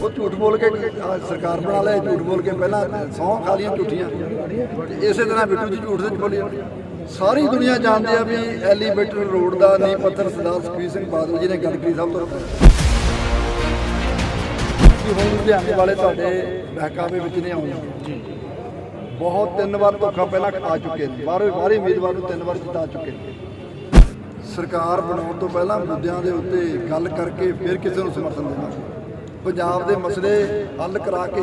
ਉਹ ਝੂਠ ਬੋਲ ਕੇ ਸਰਕਾਰ ਬਣਾ ਲਿਆ ਝੂਠ ਬੋਲ ਕੇ ਪਹਿਲਾਂ ਸੌਂ ਖਾ ਲੀਆਂ ਝੂਠੀਆਂ। ਤੇ ਇਸੇ ਤਰ੍ਹਾਂ ਬਿੱਟੂ ਜੀ ਝੂਠ ਬੋਲੀ। ਸਾਰੀ ਦੁਨੀਆ ਜਾਣਦੀ ਆ ਵੀ ਐਲੀਵੇਟਰ ਰੋਡ ਦਾ ਨੀਂਹ ਪੱਥਰ ਸਰਦਾਰ ਸੁਖਬੀਰ ਸਿੰਘ ਬਾਦਲ ਜੀ ਨੇ ਗੜਕਰੀ ਸਾਹਿਬ ਤੋਂ ਰੱਖਿਆ ਕਿ ਹੁਣ ਲੁਧਿਆਣੇ ਵਾਲੇ ਤੁਹਾਡੇ ਬਹਿਕਾਵੇ ਵਿੱਚ ਨਹੀਂ ਆਉਣਗੇ ਬਹੁਤ ਤਿੰਨ ਵਾਰ ਧੋਖਾ ਪਹਿਲਾਂ ਖਾ ਚੁੱਕੇ ਨੇ। ਬਾਹਰੋਂ ਬਾਹਰੀ ਉਮੀਦਵਾਰ ਨੂੰ ਤਿੰਨ ਵਾਰ ਜਿਤਾ ਚੁੱਕੇ ਨੇ। ਸਰਕਾਰ ਬਣਾਉਣ ਤੋਂ ਪਹਿਲਾਂ ਮੁੱਦਿਆਂ ਦੇ ਉੱਤੇ ਗੱਲ ਕਰਕੇ ਫਿਰ ਕਿਸੇ ਨੂੰ ਸਮਰਥਨ ਦੇਣਾ ਪੰਜਾਬ ਦੇ ਮਸਲੇ ਹੱਲ ਕਰਾ ਕੇ,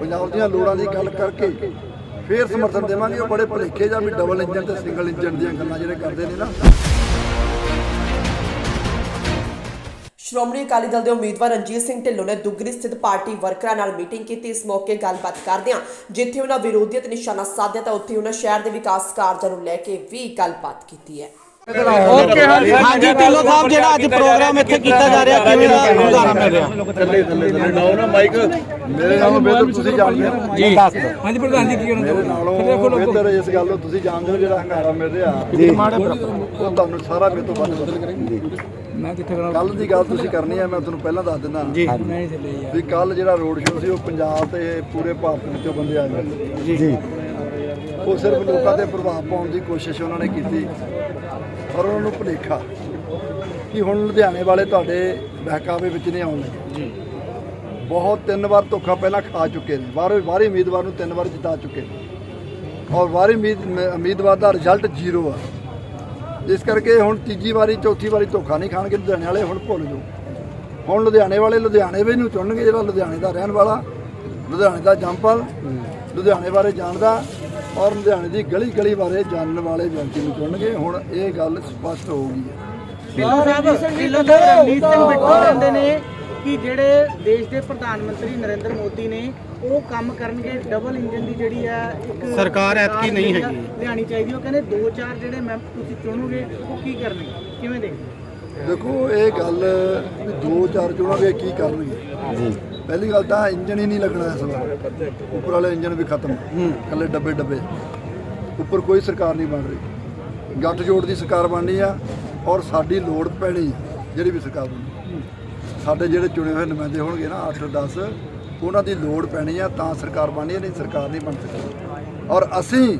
ਪੰਜਾਬ ਦੀਆਂ ਲੋੜਾਂ ਦੀ ਗੱਲ ਕਰਕੇ ਫਿਰ ਸਮਰਥਨ ਦੇਵਾਂਗੇ। ਉਹ ਬੜੇ ਭੁਲੇਖੇ ਜਾਂ ਵੀ ਡਬਲ ਇੰਜਨ ਤੇ ਸਿੰਗਲ ਇੰਜਨ ਦੀਆਂ ਗੱਲਾਂ ਜਿਹੜੇ ਕਰਦੇ ਨੇ ਨਾ। ਸ਼੍ਰੋਮਣੀ ਅਕਾਲੀ ਦਲ ਦੇ ਉਮੀਦਵਾਰ ਰਣਜੀਤ ਸਿੰਘ ਢਿੱਲੋਂ ਨੇ ਦੁੱਗਰੀ ਸਥਿਤ ਪਾਰਟੀ ਵਰਕਰਾਂ ਨਾਲ ਮੀਟਿੰਗ ਕੀਤੀ। ਇਸ ਮੌਕੇ ਗੱਲਬਾਤ ਕਰਦਿਆਂ ਜਿੱਥੇ ਉਹਨਾਂ ਵਿਰੋਧੀਆਂ ਨਿਸ਼ਾਨਾ ਸਾਧਿਆ ਤਾਂ ਉੱਥੇ ਉਹਨਾਂ ਸ਼ਹਿਰ ਦੇ ਵਿਕਾਸ ਕਾਰਜਾਂ ਨੂੰ ਲੈ ਕੇ ਵੀ ਗੱਲਬਾਤ ਕੀਤੀ ਹੈ। ਹਾਂਜੀ ਢਿੱਲੋਂ ਸਾਹਿਬ ਜਿਹੜਾ ਅੱਜ ਪ੍ਰੋਗਰਾਮ ਇੱਥੇ ਕੀਤਾ ਜਾ ਰਿਹਾ ਕਿਵੇਂ ਦਾ ਹੁੰਗਾਰਾ ਮਿਲ ਰਿਹਾ? ਥੱਲੇ ਥੱਲੇ ਥੱਲੇ ਨਾਓ ਨਾ ਮਾਈਕ ਮੇਰੇ ਨਾਲੋਂ ਬਿਹਤਰ ਤੁਸੀਂ ਜਾਣਦੇ ਹੋ। ਜੀ। ਹਾਂਜੀ ਪ੍ਰਧਾਨ ਜੀ ਕੀ ਕਹਿਣਾ ਮੇਰੇ ਨਾਲੋਂ ਬਿਹਤਰ ਇਸ ਗੱਲ ਨੂੰ ਤੁਸੀਂ ਜਾਣਦੇ ਹੋ ਜਿਹੜਾ ਹੰਗਾਰਾ ਮਿਲ ਰਿਹਾ। ਉਹ ਤੁਹਾਨੂੰ ਸਾਰਾ ਮੇਰੇ ਤੋਂ ਵੱਧ ਪਤਾ ਮੈਂ ਕਿੱਥੇ ਕਰਾਂ? ਕੱਲ ਦੀ ਗੱਲ ਤੁਸੀਂ ਕਰਨੀ ਹੈ ਮੈਂ ਤੁਹਾਨੂੰ ਪਹਿਲਾਂ ਦੱਸ ਦਿੰਦਾ। ਜੀ। ਮੈਂ ਹੀ ਥੱਲੇ ਯਾਰ। ਵੀ ਕੱਲ ਜਿਹੜਾ ਰੋਡ ਸ਼ੋਅ ਸੀ ਉਹ ਪੰਜਾਬ ਤੇ ਪੂਰੇ ਭਾਰਤ ਵਿੱਚੋਂ ਬੰਦੇ ਆਏ ਹੋਏ ਸੀ। ਜੀ। ਉਹ ਸਿਰਫ ਲੋਕਾਂ ਤੇ ਪ੍ਰਭਾਵ ਪਾਉਣ ਦੀ ਕੋਸ਼ਿਸ਼ ਉਹਨਾਂ ਨੇ ਕੀਤੀ। ਪਰ ਉਹਨਾਂ ਨੂੰ ਭੁਲੇਖਾ ਕਿ ਹੁਣ ਲੁਧਿਆਣੇ ਵਾਲੇ ਤੁਹਾਡੇ ਬਹਿਕਾਵੇ ਵਿੱਚ ਨਹੀਂ ਆਉਣ ਲੱਗੇ। ਜੀ। ਬਹੁਤ ਤਿੰਨ ਵਾਰ ਧੋਖਾ ਪਹਿਲਾਂ ਖਾ ਚੁੱਕੇ ਨੇ। ਬਾਹਰੋਂ ਬਾਹਰੀ ਉਮੀਦਵਾਰ ਨੂੰ ਤਿੰਨ ਵਾਰ ਜਿਤਾ ਚੁੱਕੇ ਨੇ। ਔਰ ਬਾਹਰੀ ਉਮੀਦਵਾਰ ਦਾ ਰਿਜ਼ਲਟ ਜ਼ੀਰੋ ਆ। ਇਸ ਕਰਕੇ ਹੁਣ ਤੀਜੀ ਵਾਰੀ ਚੌਥੀ ਵਾਰੀ ਧੋਖਾ ਨਹੀਂ ਖਾਣਗੇ ਲੁਧਿਆਣੇ ਵਾਲੇ ਹੁਣ ਭੁੱਲ ਜਾਓ। ਹੁਣ ਲੁਧਿਆਣੇ ਵਾਲੇ ਲੁਧਿਆਣੇ ਵੀ ਨੂੰ ਚੁਣਨਗੇ ਜਿਹੜਾ ਲੁਧਿਆਣੇ ਦਾ ਰਹਿਣ ਵਾਲਾ ਲੁਧਿਆਣੇ ਦਾ ਜੰਪਲ ਲੁਧਿਆਣੇ ਬਾਰੇ ਜਾਣਦਾ ਔਰ ਲੁਧਿਆਣੇ ਦੀ ਗਲੀ ਗਲੀ ਬਾਰੇ ਜਾਣਨ ਵਾਲੇ ਵਿਅਕਤੀ ਨੂੰ ਚੁਣਨਗੇ। ਹੁਣ ਇਹ ਗੱਲ ਸਪਸ਼ਟ ਹੋ ਗਈ ਹੈ ਢਿੱਲੋਂ ਸਾਹਿਬ ਢਿੱਲੋਂ ਸਾਹਿਬ ਰਣਜੀਤ ਸਿੰਘ ਬਿੱਟੂ ਕਹਿੰਦੇ ਨੇ ਕਿ ਜਿਹੜੇ ਦੇਸ਼ ਦੇ ਪ੍ਰਧਾਨ ਮੰਤਰੀ ਨਰਿੰਦਰ ਮੋਦੀ ਨੇ ਉਹ ਕੰਮ ਕਰਨਗੇ। ਡਬਲ ਇੰਜਨ ਦੀ ਜਿਹੜੀ ਆ ਇੱਕ ਸਰਕਾਰ ਐਤਕੀ ਨਹੀਂ ਹੈਗੀ। ਲਿਆਣੀ ਚਾਹੀਦੀ ਉਹ ਕਹਿੰਦੇ ਦੋ ਚਾਰ ਜਿਹੜੇ ਮੈਂ ਤੁਸੀਂ ਚੁਣੋਗੇ ਉਹ ਕੀ ਕਰਨਗੇ? ਕਿਵੇਂ ਦੇਖਦੇ ਦੇਖੋ ਇਹ ਗੱਲ ਦੋ ਚਾਰ ਚੁਣਾਂਗੇ ਕੀ ਕਰਨਗੇ? ਜੀ। ਪਹਿਲੀ ਗੱਲ ਤਾਂ ਇੰਜਨ ਹੀ ਨਹੀਂ ਲੱਗਣਾ ਇਸ ਵਾਰ। ਉੱਪਰ ਵਾਲੇ ਇੰਜਨ ਵੀ ਖਤਮ। ਕੱਲੇ ਡੱਬੇ ਡੱਬੇ। ਉੱਪਰ ਕੋਈ ਸਰਕਾਰ ਨਹੀਂ ਬਣ ਰਹੀ। ਗੱਠ ਜੋੜ ਦੀ ਸਰਕਾਰ ਬਣਨੀ ਆ ਔਰ ਸਾਡੀ ਲੋੜ ਪੈਣੀ ਜਿਹੜੀ ਵੀ ਸਰਕਾਰ ਬਣਨੀ ਸਾਡੇ ਜਿਹੜੇ ਚੁਣੇ ਹੋਏ ਨੁਮਾਇੰਦੇ ਹੋਣਗੇ ਨਾ 8 10 ਉਹਨਾਂ ਦੀ ਲੋੜ ਪੈਣੀ ਆ ਤਾਂ ਸਰਕਾਰ ਬਣਨੀ ਨਹੀਂ ਸਰਕਾਰ ਨਹੀਂ ਬਣ ਸਕਦੀ। ਔਰ ਅਸੀਂ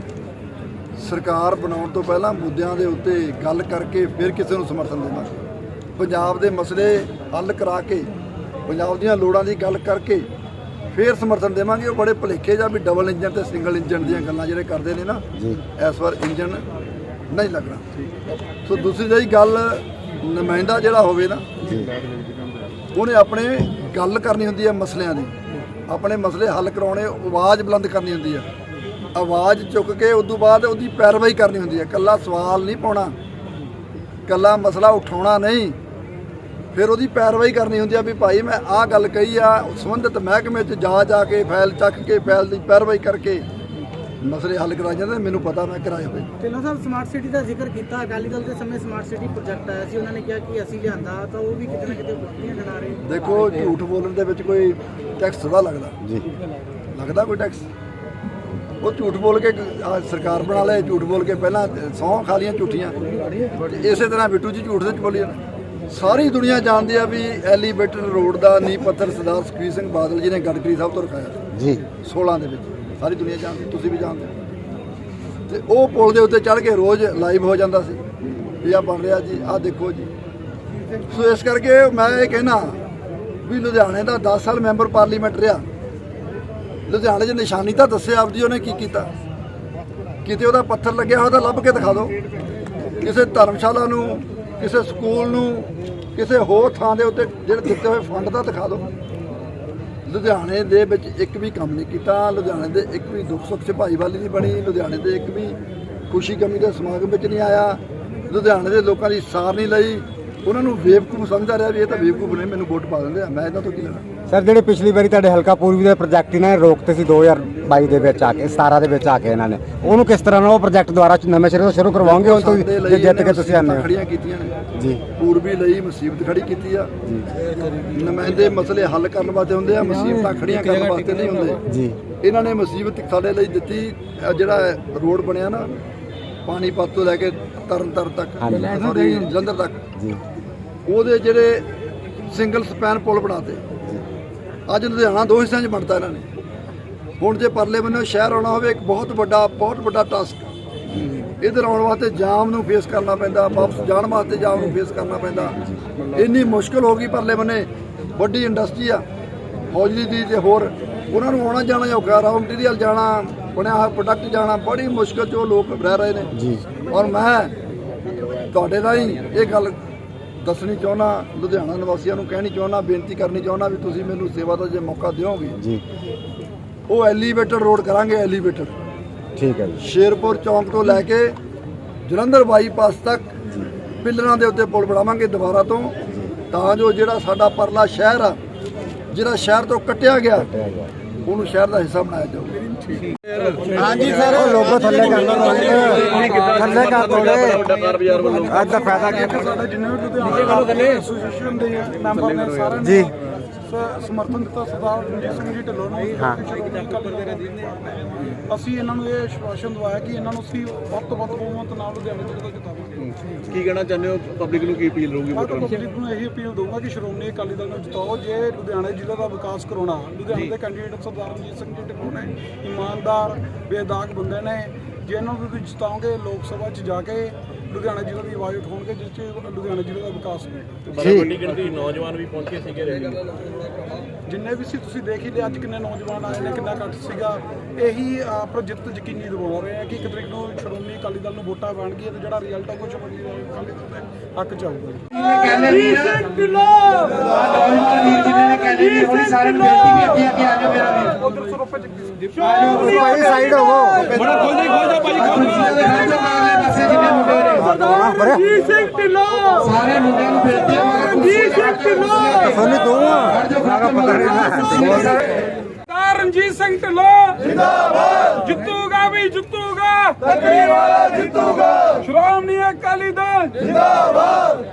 ਸਰਕਾਰ ਬਣਾਉਣ ਤੋਂ ਪਹਿਲਾਂ ਮੁੱਦਿਆਂ ਦੇ ਉੱਤੇ ਗੱਲ ਕਰਕੇ ਫਿਰ ਕਿਸੇ ਨੂੰ ਸਮਰਥਨ ਦੇਵਾਂਗੇ। ਪੰਜਾਬ ਦੇ ਮਸਲੇ ਹੱਲ ਕਰਾ ਕੇ ਪੰਜਾਬ ਦੀਆਂ ਲੋੜਾਂ ਦੀ ਗੱਲ ਕਰਕੇ ਫਿਰ ਸਮਰਥਨ ਦੇਵਾਂਗੇ। ਉਹ ਬੜੇ ਭੁਲੇਖੇ ਜਾਂ ਵੀ ਡਬਲ ਇੰਜਨ ਤੇ ਸਿੰਗਲ ਇੰਜਨ ਦੀਆਂ ਗੱਲਾਂ ਜਿਹੜੇ ਕਰਦੇ ਨੇ ਨਾ ਇਸ ਵਾਰ ਇੰਜਨ ਨਹੀਂ ਲੱਗਣਾ। ਸੋ ਦੂਸਰੀ ਜਿਹੜੀ ਗੱਲ ਨੁਮਾਇੰਦਾ ਜਿਹੜਾ ਹੋਵੇ ਨਾ ਉਹਨੇ ਆਪਣੇ ਗੱਲ ਕਰਨੀ ਹੁੰਦੀ ਹੈ ਮਸਲਿਆਂ ਦੀ। ਆਪਣੇ ਮਸਲੇ ਹੱਲ ਕਰਾਉਣੇ ਆਵਾਜ਼ ਬੁਲੰਦ ਕਰਨੀ ਹੁੰਦੀ ਹੈ। ਆਵਾਜ਼ ਚੁੱਕ ਕੇ ਉਸ ਤੋਂ ਬਾਅਦ ਉਹਦੀ ਪੈਰਵਾਈ ਕਰਨੀ ਹੁੰਦੀ ਹੈ। ਕੱਲਾ ਸਵਾਲ ਨਹੀਂ ਪਾਉਣਾ ਕੱਲਾ ਮਸਲਾ ਉਠਾਉਣਾ ਨਹੀਂ। ਫਿਰ ਉਹਦੀ ਪੈਰਵਾਈ ਕਰਨੀ ਹੁੰਦੀ ਆ ਵੀ ਭਾਈ ਮੈਂ ਆਹ ਗੱਲ ਕਹੀ ਆ ਸੰਬੰਧਿਤ ਮਹਿਕਮੇ 'ਚ ਜਾ ਜਾ ਕੇ ਫਾਈਲ ਚੱਕ ਕੇ ਫਾਈਲ ਦੀ ਪੈਰਵਾਈ ਕਰਕੇ ਮਸਲੇ ਹੱਲ ਕਰਾਏ ਜਾਂਦੇ ਮੈਨੂੰ ਪਤਾ ਮੈਂ ਕਰਾਏ ਹੋਏ ਢਿੱਲੋਂ ਸਾਹਿਬ ਸਮਾਰਟ ਸਿਟੀ ਦਾ ਜ਼ਿਕਰ ਕੀਤਾ ਅਕਾਲੀ ਦਲ ਦੇ ਸਮੇਂ ਸਮਾਰਟ ਸਿਟੀ ਪ੍ਰੋਜੈਕਟ ਆਇਆ ਸੀ ਉਹਨਾਂ ਨੇ ਕਿਹਾ ਕਿ ਅਸੀਂ ਲਿਆਂਦਾ ਤਾਂ ਉਹ ਵੀ ਕਿਤੇ ਨਾ ਕਿਤੇ ਬੁੱਧੀਆਂ ਖੜਾ ਰਹੇ। ਦੇਖੋ ਝੂਠ ਬੋਲਣ ਦੇ ਵਿੱਚ ਕੋਈ ਟੈਕਸ ਥੋੜਾ ਲੱਗਦਾ। ਜੀ। ਲੱਗਦਾ ਕੋਈ ਟੈਕਸ ਉਹ ਝੂਠ ਬੋਲ ਕੇ ਸਰਕਾਰ ਬਣਾ ਲਿਆ ਝੂਠ ਬੋਲ ਕੇ ਪਹਿਲਾਂ ਸੌਂ ਖਾ ਲੀਆਂ ਝੂਠੀਆਂ ਇਸੇ ਤਰ੍ਹਾਂ ਬਿੱਟੂ ਜੀ ਝੂਠ ਸੱਚ ਬੋਲੀ ਜਾਂਦੇ। ਸਾਰੀ ਦੁਨੀਆ ਜਾਣਦੀ ਆ ਵੀ ਐਲੀਵੇਟਰ ਰੋਡ ਦਾ ਨੀਂਹ ਪੱਥਰ ਸਰਦਾਰ ਸੁਖਬੀਰ ਸਿੰਘ ਬਾਦਲ ਜੀ ਨੇ ਗੜਕਰੀ ਸਾਹਿਬ ਤੋਂ ਰਖਾਇਆ। ਜੀ। 16 ਦੇ ਵਿੱਚ। ਸਾਰੀ ਦੁਨੀਆ ਜਾਣਦੀ ਤੁਸੀਂ ਵੀ ਜਾਣਦੇ। ਹੋ। ਤੇ ਉਹ ਪੁਲ ਦੇ ਉੱਤੇ ਚੜ੍ਹ ਕੇ ਰੋਜ਼ ਲਾਈਵ ਹੋ ਜਾਂਦਾ ਸੀ। ਵੀ ਆ ਬਣ ਰਿਹਾ ਜੀ ਆ ਦੇਖੋ ਜੀ। ਸੋ ਇਸ ਕਰਕੇ ਮੈਂ ਇਹ ਕਹਿਣਾ ਵੀ ਲੁਧਿਆਣੇ ਦਾ 10 ਸਾਲ ਮੈਂਬਰ ਪਾਰਲੀਮੈਂਟ ਰਿਹਾ। ਲੁਧਿਆਣੇ 'ਚ ਨਿਸ਼ਾਨੀ ਤਾਂ ਦੱਸਿਆ ਆਪਦੀ ਉਹਨੇ ਕੀ ਕੀਤਾ। ਕਿਤੇ ਉਹਦਾ ਪੱਥਰ ਲੱਗਿਆ ਹੋਇਆ ਤਾਂ ਲੱਭ ਕੇ ਦਿਖਾ ਦਿਓ। ਕਿਸੇ ਧਰਮਸ਼ਾਲਾ ਨੂੰ ਕਿਸੇ ਸਕੂਲ ਨੂੰ, ਕਿਸੇ ਹੋਰ ਥਾਂ ਦੇ ਉੱਤੇ ਜਿਹੜੇ ਦਿੱਤੇ ਹੋਏ ਫੰਡ ਦਾ ਦਿਖਾ ਦਿਓ। ਲੁਧਿਆਣੇ ਦੇ ਵਿੱਚ ਇੱਕ ਵੀ ਕੰਮ ਨਹੀਂ ਕੀਤਾ, ਲੁਧਿਆਣੇ ਦੇ ਇੱਕ ਵੀ ਦੁੱਖ ਸੁੱਖ 'ਚ ਭਾਈਵਾਲੀ ਨਹੀਂ ਬਣੀ, ਲੁਧਿਆਣੇ ਦੇ ਇੱਕ ਵੀ ਖੁਸ਼ੀ ਕਮੀ ਦੇ ਸਮਾਗਮ ਵਿੱਚ ਨਹੀਂ ਆਇਆ, ਲੁਧਿਆਣੇ ਦੇ ਲੋਕਾਂ ਦੀ ਸਾਰ ਨਹੀਂ ਲਈ। ਉਹਨਾਂ ਨੂੰ ਬੇਵਕੂਫ ਸਮਝਦਾ ਰਿਹਾ ਵੀ ਇਹ ਤਾਂ ਬੇਵਕੂਫ ਨੇ, ਮੈਨੂੰ ਵੋਟ ਪਾ ਦਿੰਦੇ ਆ, ਮੈਂ ਇਹਨਾਂ ਤੋਂ ਕੀ ਲੈਣਾ। ਸਰ ਜਿਹੜੇ ਪਿਛਲੀ ਵਾਰੀ ਤੁਹਾਡੇ ਹਲਕਾ ਪੂਰਬੀ ਦੇ ਪ੍ਰੋਜੈਕਟ ਇਹਨਾਂ ਨੇ ਰੋਕਤੇ ਸੀ 2022 ਦੇ ਵਿੱਚ ਆ ਕੇ 17 ਦੇ ਵਿੱਚ ਆ ਕੇ ਇਹਨਾਂ ਨੇ। ਉਹਨੂੰ ਕਿਸ ਤਰ੍ਹਾਂ ਨਾਲ ਉਹ ਪ੍ਰੋਜੈਕਟ ਦੁਬਾਰਾ ਨਵੇਂ ਸਿਰੇ ਤੋਂ ਸ਼ੁਰੂ ਕਰਵਾਉਂਗੇ ਹੁਣ ਤੋਂ ਸਾਡੇ ਲਈ ਜੇ ਜਿੱਤ ਕੇ ਤੁਸੀਂ ਹੋ। ਖੜੀਆਂ ਕੀਤੀਆਂ ਨੇ। ਜੀ। ਪੂਰਬੀ ਲਈ ਮੁਸੀਬਤ ਖੜੀ ਕੀਤੀ ਆ। ਨੁਮਾਇੰਦੇ ਮਸਲੇ ਹੱਲ ਕਰਨ ਵਾਸਤੇ ਹੁੰਦੇ ਆ ਮੁਸੀਬਤਾਂ ਖੜੀਆਂ ਕਰਨ ਵਾਸਤੇ ਨਹੀਂ ਹੁੰਦੇ। ਜੀ। ਇਹਨਾਂ ਨੇ ਮੁਸੀਬਤ ਸਾਡੇ ਲਈ ਦਿੱਤੀ ਜਿਹੜਾ ਰੋਡ ਬਣਿਆ ਨਾ ਪਾਣੀਪਤ ਤੋਂ ਲੈ ਕੇ ਤਰਨਤਾਰਨ ਤੱਕ ਜਲੰਧਰ ਤੱਕ। ਜੀ। ਉਹਦੇ ਜਿਹੜੇ ਸਿੰਗਲ ਸਪੈਨ ਪੁਲ ਬਣਾਤੇ। ਅੱਜ ਲੁਧਿਆਣਾ ਦੋ ਹਿੱਸਿਆਂ 'ਚ ਬਣਤਾ ਇਹਨਾਂ ਨੇ। ਹੁਣ ਜੇ ਪਰਲੇ ਬੰਨੇ ਸ਼ਹਿਰ ਆਉਣਾ ਹੋਵੇ ਇੱਕ ਬਹੁਤ ਵੱਡਾ ਬਹੁਤ ਵੱਡਾ ਟਾਸਕ ਇਧਰ ਆਉਣ ਵਾਸਤੇ ਜਾਮ ਨੂੰ ਫੇਸ ਕਰਨਾ ਪੈਂਦਾ ਵਾਪਸ ਜਾਣ ਵਾਸਤੇ ਜਾਮ ਨੂੰ ਫੇਸ ਕਰਨਾ ਪੈਂਦਾ। ਇੰਨੀ ਮੁਸ਼ਕਲ ਹੋ ਗਈ ਪਰਲੇ ਬੰਨੇ। ਵੱਡੀ ਇੰਡਸਟਰੀ ਆ। ਹੌਜਰੀ ਦੀ ਤੇ ਹੋਰ ਉਹਨਾਂ ਨੂੰ ਆਉਣਾ ਜਾਣਾ ਔਖਾ ਰਾ ਮਟੀਰੀਅਲ ਜਾਣਾ ਬਣਿਆ ਹੋਇਆ ਪ੍ਰੋਡਕਟ ਜਾਣਾ ਬੜੀ ਮੁਸ਼ਕਲ 'ਚ ਉਹ ਲੋਕ ਰਹਿ ਰਹੇ ਨੇ। ਜੀ। ਔਰ ਮੈਂ ਤੁਹਾਡੇ ਰਾਹੀਂ ਇਹ ਗੱਲ ਦੱਸਣੀ ਚਾਹੁੰਦਾ ਲੁਧਿਆਣਾ ਨਿਵਾਸੀਆਂ ਨੂੰ ਕਹਿਣੀ ਚਾਹੁੰਦਾ ਬੇਨਤੀ ਕਰਨੀ ਚਾਹੁੰਦਾ ਵੀ ਤੁਸੀਂ ਮੈਨੂੰ ਸੇਵਾ ਦਾ ਜੇ ਮੌਕਾ ਦਿਓਗੇ। ਜੀ। ਉਹ ਐਲੀਵੇਟਰ ਰੋਡ ਕਰਾਂਗੇ ਐਲੀਵੇਟਰ ਠੀਕ ਹੈ ਜੀ। ਸ਼ੇਰਪੁਰ ਚੌਂਕ ਤੋਂ ਲੈ ਕੇ ਜਲੰਧਰ ਬਾਈਪਾਸ ਤੱਕ ਪਿੱਲਰਾਂ ਦੇ ਉੱਤੇ ਪੁਲ ਬਣਾਵਾਂਗੇ ਦੁਬਾਰਾ ਤੋਂ। ਤਾਂ ਜੋ ਜਿਹੜਾ ਸਾਡਾ ਪਰਲਾ ਸ਼ਹਿਰ ਆ ਜਿਹੜਾ ਸ਼ਹਿਰ ਤੋਂ ਕੱਟਿਆ ਗਿਆ ਉਹਨੂੰ ਸ਼ਹਿਰ ਦਾ ਹਿੱਸਾ ਬਣਾਇਆ ਜਾਊਗਾ ਹਾਂਜੀ ਸਰ। ਉਹ ਲੋਗੋ ਥੱਲੇ ਕਰ ਲਓ ਥੱਲੇ ਕਰ ਦੋੜੇ ਅੱਜ ਦਾ ਫਾਇਦਾ ਕੀ ਸਾਡੇ ਜਿੰਨੇ ਵੀ ਲੁਧਿਆਣਾ ਐਸੋਸੀਏਸ਼ਨ ਦੇ ਮੈਂਬਰ ਨੇ ਸਾਰਿਆਂ ਜੀ। ਸਮਰਥਨ ਦਿੱਤਾ ਸਰਦਾਰ ਰਣਜੀਤ ਸਿੰਘ ਜੀ ਢਿੱਲੋਂ ਨੂੰ। ਹਾਂ। ਅਸੀਂ ਇਹਨਾਂ ਨੂੰ ਇਹ ਆਸ਼ਵਾਸਨ ਦਵਾਇਆ ਕਿ ਇਹਨਾਂ ਨੂੰ ਅਸੀਂ ਵੱਧ ਤੋਂ ਵੱਧ ਬਹੁਮਤ ਨਾਲ ਲੁਧਿਆਣਾ ਤੋਂ ਜਿਤਾਵਾਂਗੇ ਕੀ ਕਹਿਣਾ ਚਾਹੁੰਦੇ ਹੋ? ਪਬਲਿਕ ਨੂੰ ਕੀ ਅਪੀਲ ਰਹੂਗੀ ਮੈਂ ਵੋਟਰਾਂ ਨੂੰ? ਪਬਲਿਕ ਨੂੰ ਇਹੀ ਅਪੀਲ ਦਊਂਗਾ ਕਿ ਸ਼੍ਰੋਮਣੀ ਅਕਾਲੀ ਦਲ ਨੂੰ ਜਿਤਾਓ। ਜੇ ਲੁਧਿਆਣਾ ਜ਼ਿਲ੍ਹੇ ਦਾ ਵਿਕਾਸ ਕਰਾਉਣਾ ਲੁਧਿਆਣਾ ਦੇ ਕੈਂਡੀਡੇਟ ਸਰਦਾਰ ਰਣਜੀਤ ਸਿੰਘ ਜੀ ਢਿੱਲੋਂ ਨੇ ਇਮਾਨਦਾਰ ਬੇਦਾਗ ਬੰਦੇ ਨੇ। ਜੇ ਇਹਨਾਂ ਨੂੰ ਤੁਸੀਂ ਜਿਤਾਓਗੇ ਲੋਕ ਸਭਾ 'ਚ ਜਾ ਕੇ ਲੁਧਿਆਣਾ ਜ਼ਿਲ੍ਹੇ ਦੀ ਆਵਾਜ਼ ਉਠਾਉਣਗੇ ਜਿਸ 'ਚ ਲੁਧਿਆਣਾ ਜ਼ਿਲ੍ਹੇ ਦਾ ਵਿਕਾਸ ਹੋਵੇ ਜੀ। ਵੱਡੀ ਗਿਣਤੀ ਨੌਜਵਾਨ ਵੀ ਪਹੁੰਚੇ ਸੀਗੇ ਰੈਲੀ ਜਿੰਨੇ ਵੀ ਸੀ ਤੁਸੀਂ ਦੇਖ ਹੀ ਲਿਆ ਅੱਜ ਕਿੰਨੇ ਨੌਜਵਾਨ ਆਏ ਨੇ ਕਿੰਨਾ ਘੱਟ ਸੀਗਾ। ਇਹੀ ਆਪਣਾ ਜਿੱਤ ਯਕੀਨੀ ਦਿਵਾ ਰਹੇ ਆ ਕਿ ਇੱਕ ਤਰੀਕ ਨੂੰ ਸ਼੍ਰੋਮਣੀ ਅਕਾਲੀ ਦਲ ਨੂੰ ਵੋਟਾਂ ਪੈਣਗੀਆਂ ਤੇ ਜਿਹੜਾ ਰਿਜ਼ਲਟ ਆ ਕੁਝ ਸ਼੍ਰੋਮਣੀ ਅਕਾਲੀ ਦਲ ਦੇ ਹੱਕ ਚ ਆਊਗਾ ਜਿਨ੍ਹਾਂ ਨੇ ਹੋਣੀ ਸਾਰੇ ਨੂੰ ਬੇਨਤੀ ਵੀ ਅੱਗੇ ਅੱਗੇ ਆ ਜਾਓ ਮੇਰਾ ਵੀਰ। ਉਧਰ ਸਰੋਪੇ ਚ ਭਾਈ ਸਾਈਡ ਹੋਵੋ। ਬੜਾ ਖੋਲ ਦੇ ਖੋਲ ਦੇ ਭਾਈ ਖੋਲ ਦੇ ਦੇ ਖੜ੍ਹ ਜਾਓ ਮਗਰਲੇ ਪਾਸੇ ਜਿੰਨੇ ਮੁੰਡੇ ਨੇ। ਬਰੇ ਸਾਰੇ ਮੁੰਡਿਆਂ ਨੂੰ ਬੇਨਤੀ ਹੈ ਮਗਰ ਕੁਰਸੀਆਂ ਦੇ ਖੜ੍ਹ ਜਾਓ ਕੁਰਸੀਆਂ ਤੇ। ਸੋਨੀ ਤੂੰ ਖੜ੍ਹ ਜਾਓ, ਖੜ੍ਹ ਜਾਓ, ਮਗਰ ਸਰਦਾਰ ਰਣਜੀਤ ਸਿੰਘ ਢਿੱਲੋਂ। ਜਿੰਦਾਬਾਦ। ਜਿੱਤੂਗਾ ਵੀ ਜਿੱਤੂਗਾ। ਤਕਰੀਰ ਵਾਲਾ ਜਿੱਤੂਗਾ। ਸ਼੍ਰੋਮਣੀ ਅਕਾਲੀ ਦਲ। ਜਿੰਦਾਬਾਦ।